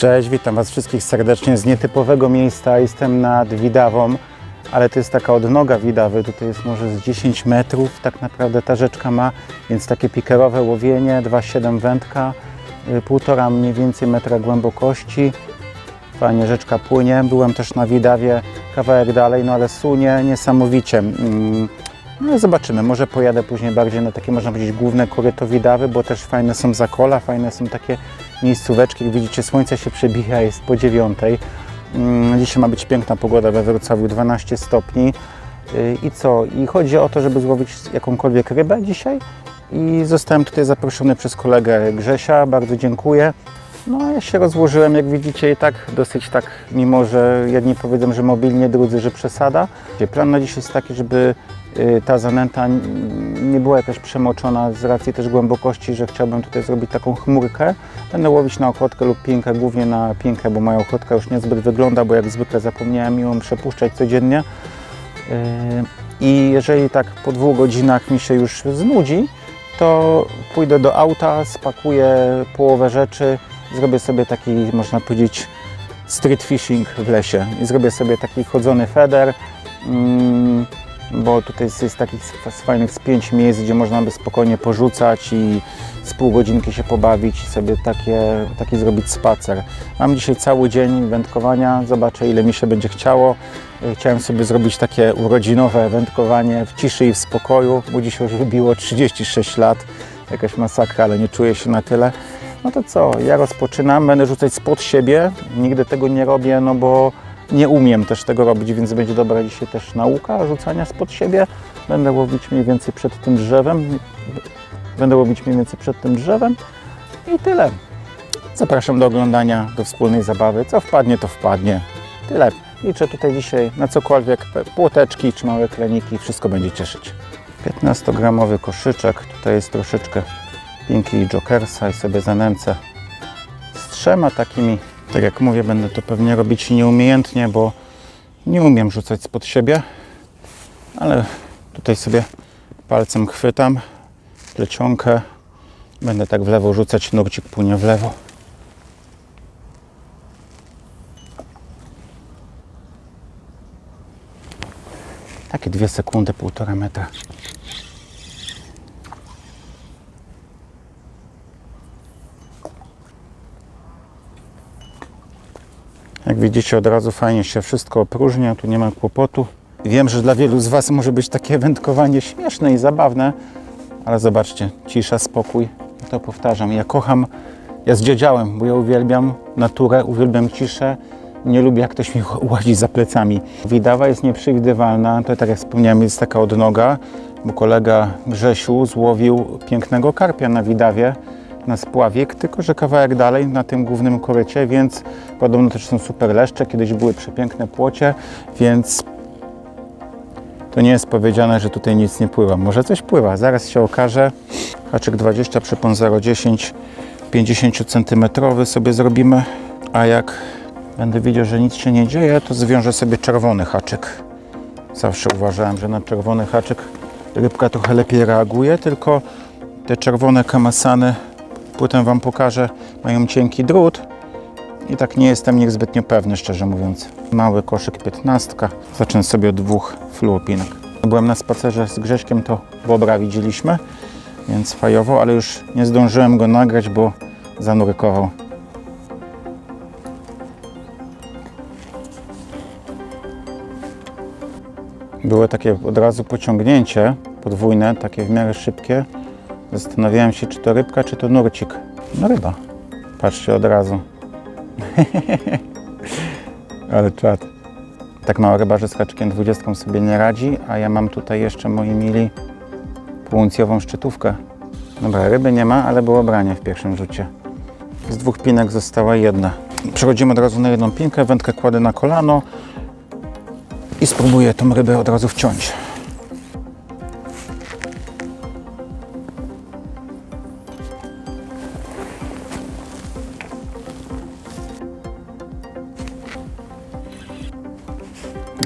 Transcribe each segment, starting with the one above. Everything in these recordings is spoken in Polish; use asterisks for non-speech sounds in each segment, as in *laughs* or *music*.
Cześć, witam Was wszystkich serdecznie z nietypowego miejsca. Jestem nad Widawą, ale to jest taka odnoga Widawy. Tutaj jest może z 10 metrów tak naprawdę ta rzeczka ma, więc takie pikerowe łowienie, 2,7 wędka, y, półtora mniej więcej metra głębokości. Fajnie rzeczka płynie. Byłem też na Widawie kawałek dalej, no ale sunie niesamowicie. No zobaczymy, może pojadę później bardziej na takie, można powiedzieć, główne koryto Widawy, bo też fajne są zakola, fajne są takie miejscóweczki. Jak widzicie, słońce się przebija, jest po dziewiątej. Mm, Dzisiaj ma być piękna pogoda we Wrocławiu, 12 stopni. Yy, I co? I chodzi o to, żeby złowić jakąkolwiek rybę dzisiaj. I zostałem tutaj zaproszony przez kolegę Grzesia, bardzo dziękuję. No ja się rozłożyłem, jak widzicie, i tak dosyć tak, mimo że jedni powiedzą, że mobilnie, drudzy, że przesada. Plan na dziś jest taki, żeby y, ta zanęta nie była jakaś przemoczona z racji też głębokości, że chciałbym tutaj zrobić taką chmurkę. Będę łowić na ochotkę lub piękę, głównie na piękę, bo moja ochotka już niezbyt wygląda, bo jak zwykle zapomniałem ją przepuszczać codziennie. Yy, I jeżeli tak po dwóch godzinach mi się już znudzi, to pójdę do auta, spakuję połowę rzeczy, zrobię sobie taki, można powiedzieć, street fishing w lesie i zrobię sobie taki chodzony feder, mm, bo tutaj jest, jest takich z fajnych z pięć miejsc, gdzie można by spokojnie porzucać i z pół godzinki się pobawić i sobie takie, taki zrobić spacer. Mam dzisiaj cały dzień wędkowania, zobaczę ile mi się będzie chciało. Y, Chciałem sobie zrobić takie urodzinowe wędkowanie w ciszy i w spokoju, bo dzisiaj już wybiło 36 lat, jakaś masakra, ale nie czuję się na tyle. No to co, ja rozpoczynam, będę rzucać spod siebie, nigdy tego nie robię, no bo nie umiem też tego robić, więc będzie dobra dzisiaj też nauka rzucania spod siebie. Będę łowić mniej więcej przed tym drzewem, będę łowić mniej więcej przed tym drzewem i tyle. Zapraszam do oglądania, do wspólnej zabawy. Co wpadnie, to wpadnie. Tyle. Liczę tutaj dzisiaj na cokolwiek, płoteczki czy małe kleniki, wszystko będzie cieszyć. 15-gramowy koszyczek, tutaj jest troszeczkę Pinki i Jokersa i sobie zanęcę z trzema takimi. Tak jak mówię, będę to pewnie robić nieumiejętnie, bo nie umiem rzucać spod siebie, ale tutaj sobie palcem chwytam plecionkę. Będę tak w lewo rzucać, nurcik płynie w lewo. Takie dwie sekundy, półtora metra. Jak widzicie, od razu fajnie się wszystko opróżnia, tu nie ma kłopotu. Wiem, że dla wielu z Was może być takie wędkowanie śmieszne i zabawne, ale zobaczcie, cisza, spokój. To powtarzam, ja kocham, ja zdziedziałem, bo ja uwielbiam naturę, uwielbiam ciszę. Nie lubię, jak ktoś mi *laughs* łazi za plecami. Widawa jest nieprzewidywalna, to tak jak wspomniałem, jest taka odnoga, bo kolega Grzesiu złowił pięknego karpia na Widawie, na spławik, tylko że kawałek dalej, na tym głównym korycie, więc podobno też są super leszcze, kiedyś były przepiękne płocie, więc to nie jest powiedziane, że tutaj nic nie pływa. Może coś pływa, zaraz się okaże. Haczyk 20 przypon 0,10 50 cm sobie zrobimy, a jak będę widział, że nic się nie dzieje, to zwiążę sobie czerwony haczyk. Zawsze uważałem, że na czerwony haczyk rybka trochę lepiej reaguje, tylko te czerwone kamasany, potem Wam pokażę, mają cienki drut i tak nie jestem nich zbytnio pewny, szczerze mówiąc. Mały koszyk 15, zacznę sobie od dwóch fluopinek. Byłem na spacerze z Grześkiem, to Bobra widzieliśmy, więc fajowo, ale już nie zdążyłem go nagrać, bo zanurkował. Było takie od razu pociągnięcie podwójne, takie w miarę szybkie. Zastanawiałem się, czy to rybka, czy to nurcik. No ryba. Patrzcie od razu. *laughs* Ale czad. Tak mała ryba, że z haczykiem 20 sobie nie radzi, a ja mam tutaj jeszcze, moi mili, półuncjową szczytówkę. Dobra, ryby nie ma, ale było branie w pierwszym rzucie. Z dwóch pinek została jedna. Przechodzimy od razu na jedną pinkę, wędkę kładę na kolano i spróbuję tą rybę od razu wciąć.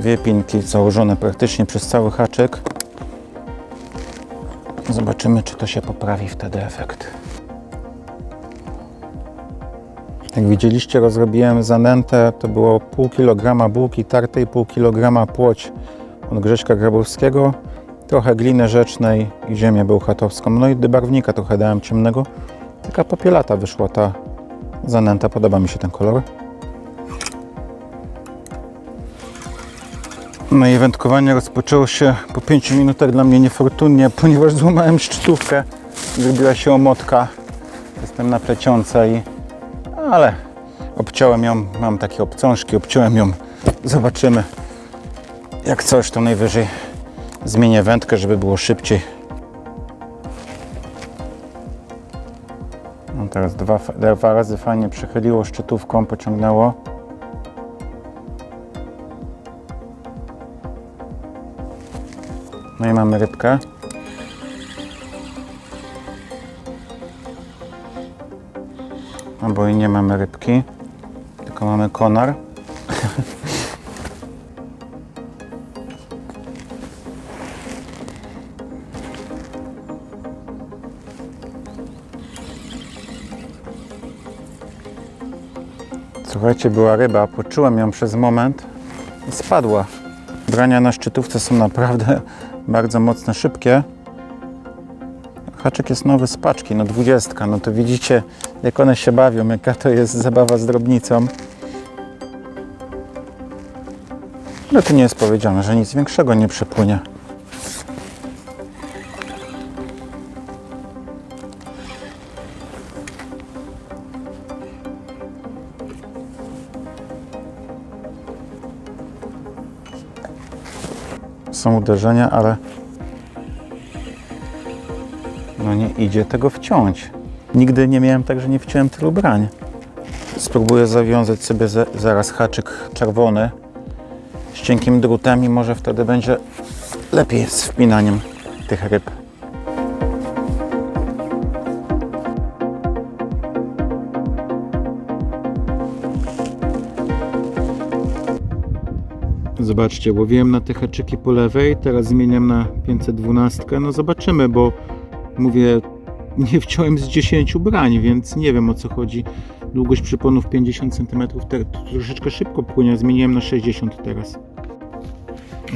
Dwie pinki założone praktycznie przez cały haczyk. Zobaczymy, czy to się poprawi wtedy efekt. Jak widzieliście, rozrobiłem zanętę. To było pół kilograma bułki tartej, pół kilograma płoć od Grześka Grabowskiego, trochę gliny rzecznej i ziemię bełchatowską. No i barwnika trochę dałem ciemnego. Taka popielata wyszła ta zanęta. Podoba mi się ten kolor. No i wędkowanie rozpoczęło się po 5 minutach dla mnie niefortunnie, *laughs* ponieważ złamałem szczytówkę. Zrobiła się omotka. Jestem na plecionce i... Ale obciąłem ją, mam takie obcążki, obciąłem ją. Zobaczymy. Jak coś, to najwyżej zmienię wędkę, żeby było szybciej. No teraz dwa, dwa razy fajnie przechyliło szczytówką, pociągnęło. No i mamy rybkę. Albo i nie mamy rybki, tylko mamy konar. Słuchajcie, była ryba, poczułem ją przez moment i spadła. Brania na szczytówce są naprawdę bardzo mocne, szybkie. Haczyk jest nowy z paczki, no dwudziestka, no to widzicie jak one się bawią, jaka to jest zabawa z drobnicą. No tu nie jest powiedziane, że nic większego nie przepłynie. Są uderzenia, ale no nie idzie tego wciąć. Nigdy nie miałem tak, że nie wciąłem tylu brań. Spróbuję zawiązać sobie za- zaraz haczyk czerwony z cienkim drutem i może wtedy będzie lepiej z wpinaniem tych ryb. Zobaczcie, łowiłem na te haczyki po lewej, teraz zmieniam na 512. No zobaczymy, bo mówię, nie wciąłem z 10 brań, więc nie wiem o co chodzi. Długość przyponów 50 cm, troszeczkę szybko płynie, zmieniłem na 60 teraz.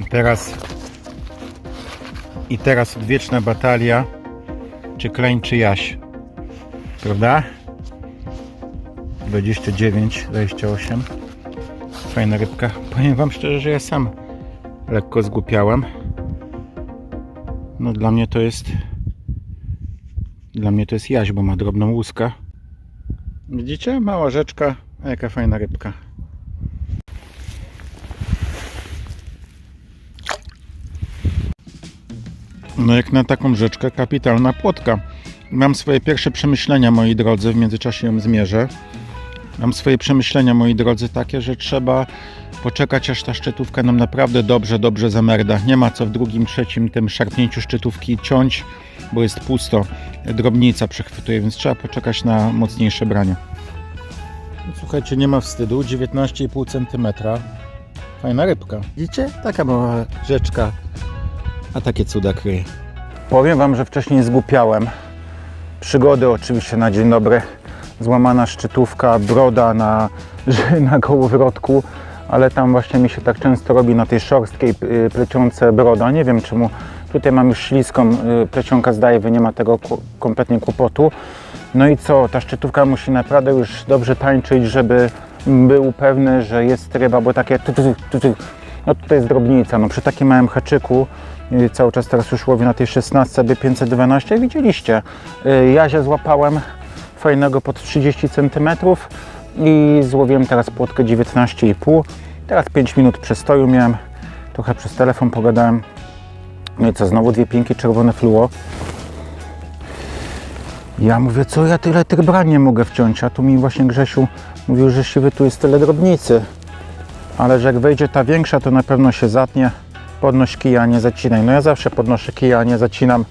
I teraz i teraz odwieczna batalia, czy kleń, czy jaś. Prawda? 29, 28. Fajna rybka. Powiem Wam szczerze, że ja sam lekko zgłupiałem. No dla mnie to jest dla mnie to jest jaś, bo ma drobną łuskę. Widzicie? Mała rzeczka, a jaka fajna rybka. No jak na taką rzeczkę, kapitalna płotka. Mam swoje pierwsze przemyślenia, moi drodzy, w międzyczasie ją zmierzę. Mam swoje przemyślenia, moi drodzy, takie, że trzeba poczekać, aż ta szczytówka nam naprawdę dobrze, dobrze zamerda. Nie ma co w drugim, trzecim tym szarpnięciu szczytówki ciąć, bo jest pusto. Drobnica przechwytuje, więc trzeba poczekać na mocniejsze branie. Słuchajcie, nie ma wstydu, 19,5 cm. Fajna rybka. Widzicie? Taka mała rzeczka, a takie cuda kryje. Powiem Wam, że wcześniej zgłupiałem. Przygody oczywiście na dzień dobry. Złamana szczytówka, broda na, *laughs* na kołowrotku, ale tam właśnie mi się tak często robi na tej szorstkiej y, plecionce broda. Nie wiem czemu. Tutaj mam już śliską y, plecionka z dajwy, nie ma tego kompletnie kłopotu. No i co, ta szczytówka musi naprawdę już dobrze tańczyć, żeby był pewny, że jest ryba, bo takie tu, tu, tu, tu, no tutaj jest drobnica, no przy takim małym haczyku y, cały czas teraz już łowię na tej 16 B512 widzieliście, y, jazia złapałem fajnego pod 30 cm i złowiłem teraz płotkę 19,5 teraz 5 minut przestoju miałem trochę przez telefon pogadałem no i co, znowu dwie pinki czerwone fluo ja mówię, co ja tyle tych brań nie mogę wciąć, a tu mi właśnie Grzesiu mówił, że siwy tu jest tyle drobnicy. Ale że jak wejdzie ta większa, to na pewno się zatnie. Podnoś kija, nie zacinaj. No ja zawsze podnoszę kija, nie zacinam,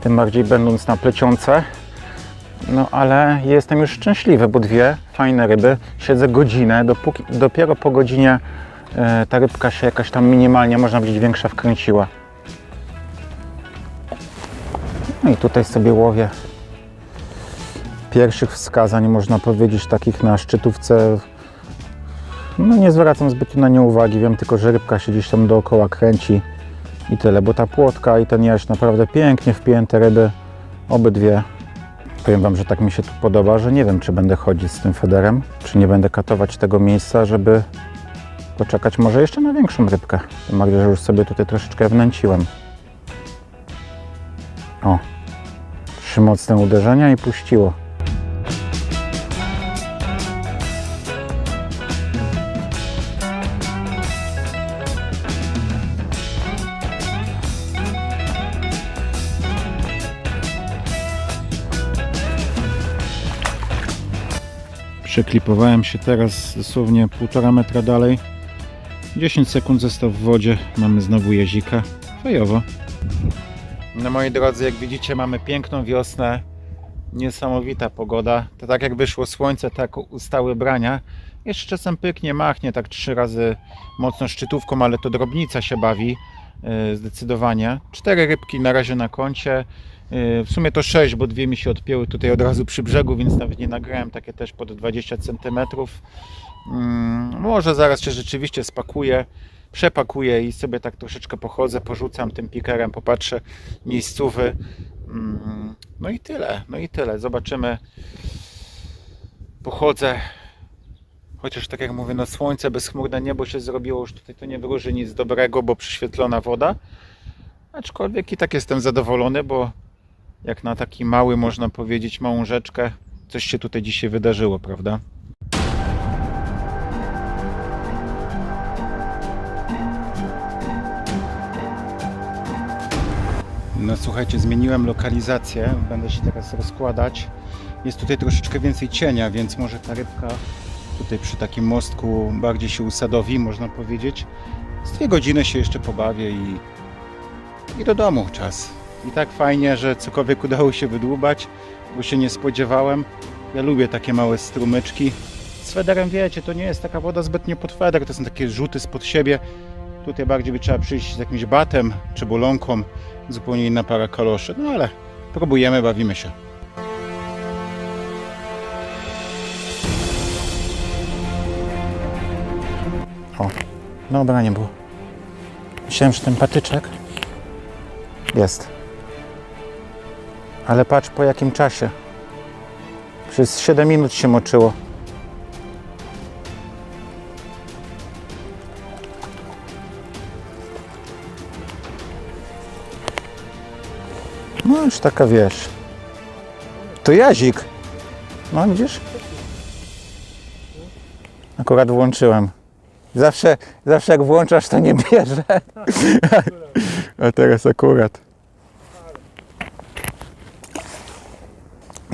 tym bardziej będąc na plecionce. No ale jestem już szczęśliwy, bo dwie fajne ryby. Siedzę godzinę, dopóki, dopiero po godzinie e, ta rybka się jakaś tam minimalnie, można powiedzieć, większa wkręciła. No i tutaj sobie łowię pierwszych wskazań, można powiedzieć, takich na szczytówce. No nie zwracam zbytnio na nie uwagi, wiem tylko, że rybka się gdzieś tam dookoła kręci i tyle, bo ta płotka i ten jaś naprawdę pięknie wpięte ryby, obydwie. Powiem Wam, że tak mi się tu podoba, że nie wiem, czy będę chodzić z tym federem, czy nie będę katować tego miejsca, żeby poczekać może jeszcze na większą rybkę. Tym bardziej, że już sobie tutaj troszeczkę wnęciłem. O, trzy mocne uderzenia i puściło. Przeklipowałem się teraz dosłownie półtora metra dalej. 10 sekund został w wodzie. Mamy znowu jezika. Fajowo. No moi drodzy, jak widzicie mamy piękną wiosnę. Niesamowita pogoda. To tak jak wyszło słońce, tak ustały brania. Jeszcze czasem pyknie, machnie tak trzy razy mocno szczytówką, ale to drobnica się bawi. yy, Zdecydowanie. Cztery rybki na razie na koncie. Yy, W sumie to sześć, bo dwie mi się odpięły tutaj od razu przy brzegu, więc nawet nie nagrałem. Takie też pod 20 cm. Mm, Może zaraz się rzeczywiście spakuję, przepakuję i sobie tak troszeczkę pochodzę, porzucam tym pikerem, popatrzę miejscówy. Mm, No i tyle, no i tyle. Zobaczymy. Pochodzę. Chociaż tak jak mówię, no słońce, bezchmurne niebo się zrobiło, już tutaj to nie wróży nic dobrego, bo przyświetlona woda. Aczkolwiek i tak jestem zadowolony, bo jak na taki mały, można powiedzieć, małą rzeczkę, coś się tutaj dzisiaj wydarzyło, prawda? No słuchajcie, zmieniłem lokalizację, będę się teraz rozkładać. Jest tutaj troszeczkę więcej cienia, więc może ta rybka tutaj przy takim mostku bardziej się usadowi, można powiedzieć. Z dwie godziny się jeszcze pobawię i, i do domu czas. I tak fajnie, że cokolwiek udało się wydłubać, bo się nie spodziewałem. Ja lubię takie małe strumyczki. Z federem wiecie, to nie jest taka woda zbytnio pod feder, to są takie rzuty spod siebie. Tutaj bardziej by trzeba przyjść z jakimś batem czy bolonką, zupełnie inna para kaloszy. No ale próbujemy, bawimy się. O, dobra, nie było. Myślałem, że ten patyczek jest. Ale patrz po jakim czasie. Przez 7 minut się moczyło. No już taka wiesz. To jazik. No widzisz? Akurat włączyłem. Zawsze, zawsze jak włączasz to nie bierze. *laughs* A teraz akurat.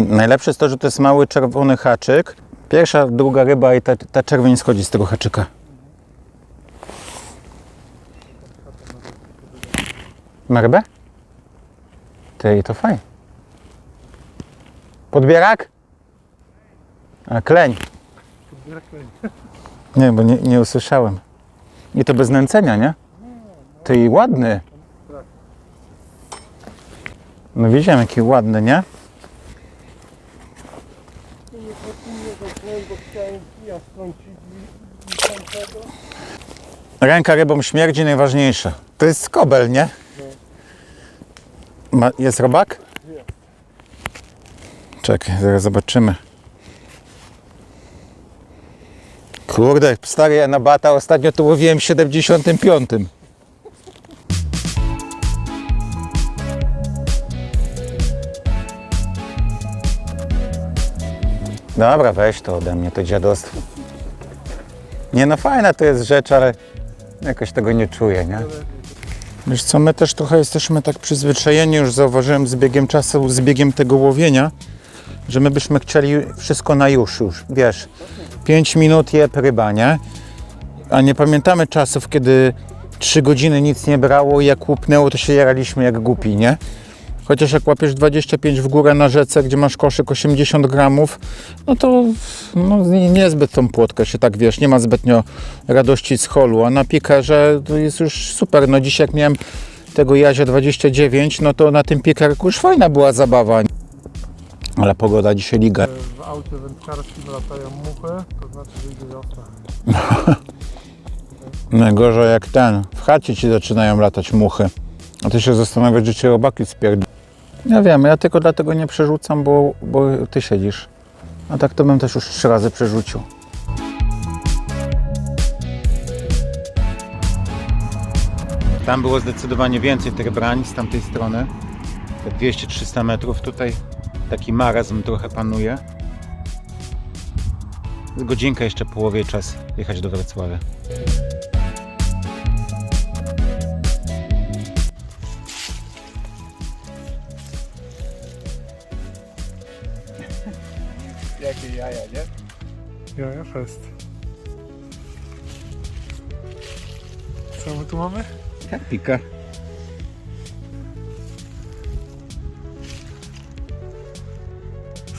Najlepsze jest to, że to jest mały czerwony haczyk. Pierwsza, druga ryba i ta, ta czerwień schodzi z tego haczyka. Ma rybę? Ty, to fajnie. Podbierak? A, kleń. Nie, bo nie, nie usłyszałem. I to bez nęcenia, nie? Ty ładny. No widziałem jaki ładny, nie? Ręka rybą śmierdzi najważniejsze. To jest skobel, nie? Ma, jest robak? Czekaj, zaraz zobaczymy. Kurde, stary, ja na bata ostatnio to łowiłem w 75. Dobra, weź to ode mnie, to dziadostwo. Nie no, fajna to jest rzecz, ale jakoś tego nie czuję, nie? Wiesz co, my też trochę jesteśmy tak przyzwyczajeni, już zauważyłem z biegiem czasu, z biegiem tego łowienia, że my byśmy chcieli wszystko na już, już, wiesz, 5 minut jeb ryba, nie? A nie pamiętamy czasów, kiedy 3 godziny nic nie brało i jak łupnęło, to się jaraliśmy jak głupi, nie? Chociaż jak łapiesz 25 w górę na rzece, gdzie masz koszyk 80 gramów, no to no, nie- niezbyt tą płotkę się tak wiesz, nie ma zbytnio radości z holu, a na piekarze to jest już super. No dzisiaj jak miałem tego Jazia 29, no to na tym piekarku już fajna była zabawa. Ale pogoda dzisiaj liga. W aucie wędkarskim latają muchy, to znaczy, że idzie wiosna. *laughs* Najgorzej jak ten. W chacie ci zaczynają latać muchy. A ty się zastanawiasz, że cię robaki spierd... Ja wiem, ja tylko dlatego nie przerzucam, bo, bo ty siedzisz. A tak to bym też już trzy razy przerzucił. Tam było zdecydowanie więcej tych brań z tamtej strony. Te 200-300 metrów. Tutaj taki marazm trochę panuje. Godzinka jeszcze połowie czas jechać do Wrocławia. Jakie jaja, nie? Jaja fest. Co my tu mamy? Karpika.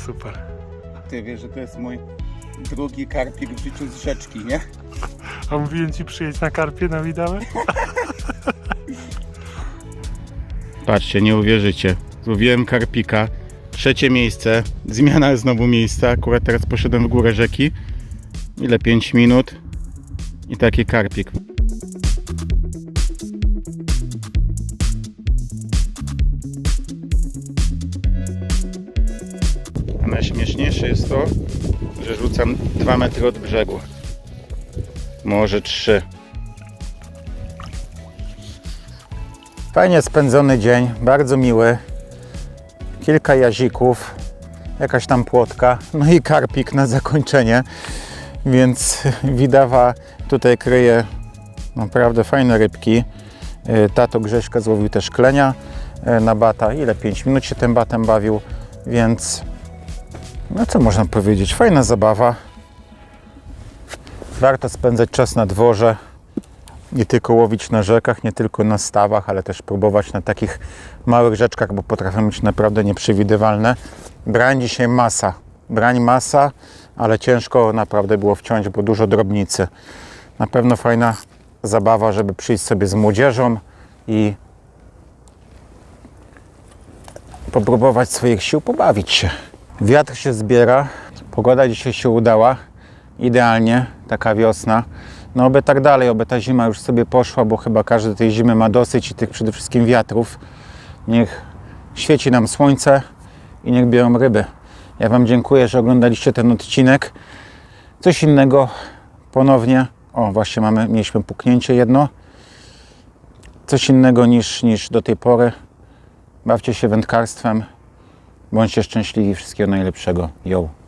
Super. Ty wiesz, że to jest mój drugi karpik w życiu z rzeczki, nie? A mówiłem ci przyjedź na karpie na widawę? Patrzcie, nie uwierzycie. Złowiłem karpika. Trzecie miejsce. Zmiana znowu miejsca. Akurat teraz poszedłem w górę rzeki. Ile? 5 minut. I taki karpik. A najśmieszniejsze jest to, że rzucam 2 metry od brzegu. Może 3. Fajnie spędzony dzień, bardzo miły. Kilka jazików, jakaś tam płotka, no i karpik na zakończenie. Więc Widawa tutaj kryje naprawdę fajne rybki. Y, Tato Grześka złowił też klenia y, na bata. Ile? 5 minut się tym batem bawił, więc no co można powiedzieć? Fajna zabawa. Warto spędzać czas na dworze nie tylko łowić na rzekach, nie tylko na stawach, ale też próbować na takich małych rzeczkach, bo potrafią być naprawdę nieprzewidywalne. Brań dzisiaj masa, brań masa, ale ciężko naprawdę było wciąć, bo dużo drobnicy. Na pewno fajna zabawa, żeby przyjść sobie z młodzieżą i popróbować swoich sił, pobawić się. Wiatr się zbiera, pogoda dzisiaj się udała, idealnie, taka wiosna. No oby tak dalej, oby ta zima już sobie poszła, bo chyba każdy tej zimy ma dosyć i tych przede wszystkim wiatrów. Niech świeci nam słońce i niech biorą ryby. Ja Wam dziękuję, że oglądaliście ten odcinek. Coś innego ponownie. O, właśnie mamy, mieliśmy puknięcie jedno. Coś innego niż, niż do tej pory. Bawcie się wędkarstwem. Bądźcie szczęśliwi. Wszystkiego najlepszego. Yo.